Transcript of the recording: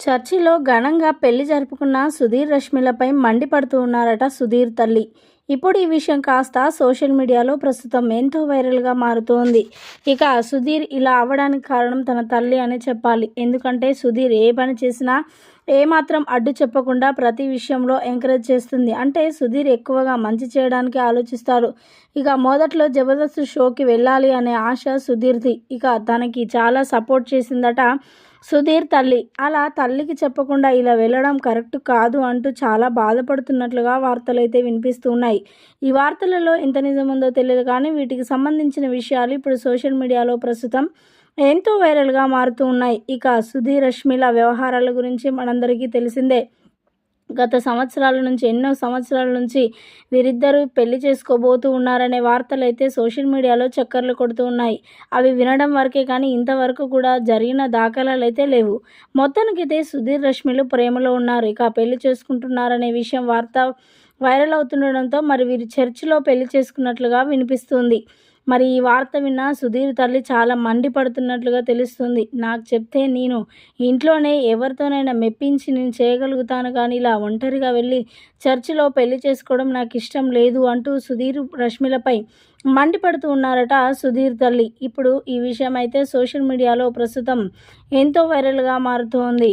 చర్చిలో ఘనంగా పెళ్ళి జరుపుకున్న సుధీర్ రష్మిలపై మండిపడుతూ ఉన్నారట సుధీర్ తల్లి. ఇప్పుడు ఈ విషయం కాస్త సోషల్ మీడియాలో ప్రస్తుతం ఎంతో వైరల్గా మారుతోంది. ఇక సుధీర్ ఇలా అవ్వడానికి కారణం తన తల్లి అనే చెప్పాలి. ఎందుకంటే సుధీర్ ఏ పని చేసినా ఏమాత్రం అడ్డు చెప్పకుండా ప్రతి విషయంలో ఎంకరేజ్ చేస్తుంది. అంటే సుధీర్ ఎక్కువగా మంచి చేయడానికి ఆలోచిస్తారు. ఇక మొదట్లో జబర్దస్త్ షోకి వెళ్ళాలి అనే ఆశ సుధీర్ది. ఇక తనకి చాలా సపోర్ట్ చేసిందట సుధీర్ తల్లి. అలా తల్లికి చెప్పకుండా ఇలా వెళ్ళడం కరెక్ట్ కాదు అంటూ చాలా బాధపడుతున్నట్లుగా వార్తలు అయితే వినిపిస్తున్నాయి. ఈ వార్తలలో ఎంత నిజముందో తెలియదు కానీ వీటికి సంబంధించిన విషయాలు ఇప్పుడు సోషల్ మీడియాలో ప్రస్తుతం ఎంతో వైరల్గా మారుతూ ఉన్నాయి. ఇక సుధీర్ రష్మిల వ్యవహారాల గురించి మనందరికీ తెలిసిందే. గత సంవత్సరాల నుంచి ఎన్నో సంవత్సరాల నుంచి వీరిద్దరూ పెళ్ళి చేసుకోబోతూ ఉన్నారనే వార్తలు అయితే సోషల్ మీడియాలో చక్కర్లు కొడుతూ ఉన్నాయి. అవి వినడం వరకే కానీ ఇంతవరకు కూడా జరిగిన దాఖలాలు అయితే లేవు. మొత్తానికైతే సుధీర్ రష్మిలు ప్రేమలో ఉన్నారు. ఇక పెళ్ళి చేసుకుంటున్నారనే విషయం వార్త వైరల్ అవుతుండడంతో మరి వీరి చర్చిలో పెళ్ళి చేసుకున్నట్లుగా వినిపిస్తుంది. మరి ఈ వార్త విన్న సుధీర్ తల్లి చాలా మండిపడుతున్నట్లుగా తెలుస్తుంది. నాకు చెప్తే నేను ఇంట్లోనే ఎవరితోనైనా మెప్పించి నేను చేయగలుగుతాను కానీ ఇలా ఒంటరిగా వెళ్ళి చర్చిలో పెళ్ళి చేసుకోవడం నాకు ఇష్టం లేదు అంటూ సుధీర్ రష్మిలపై మండిపడుతూ ఉన్నారట సుధీర్ తల్లి. ఇప్పుడు ఈ విషయం అయితే సోషల్ మీడియాలో ప్రస్తుతం ఎంతో వైరల్గా మారుతోంది.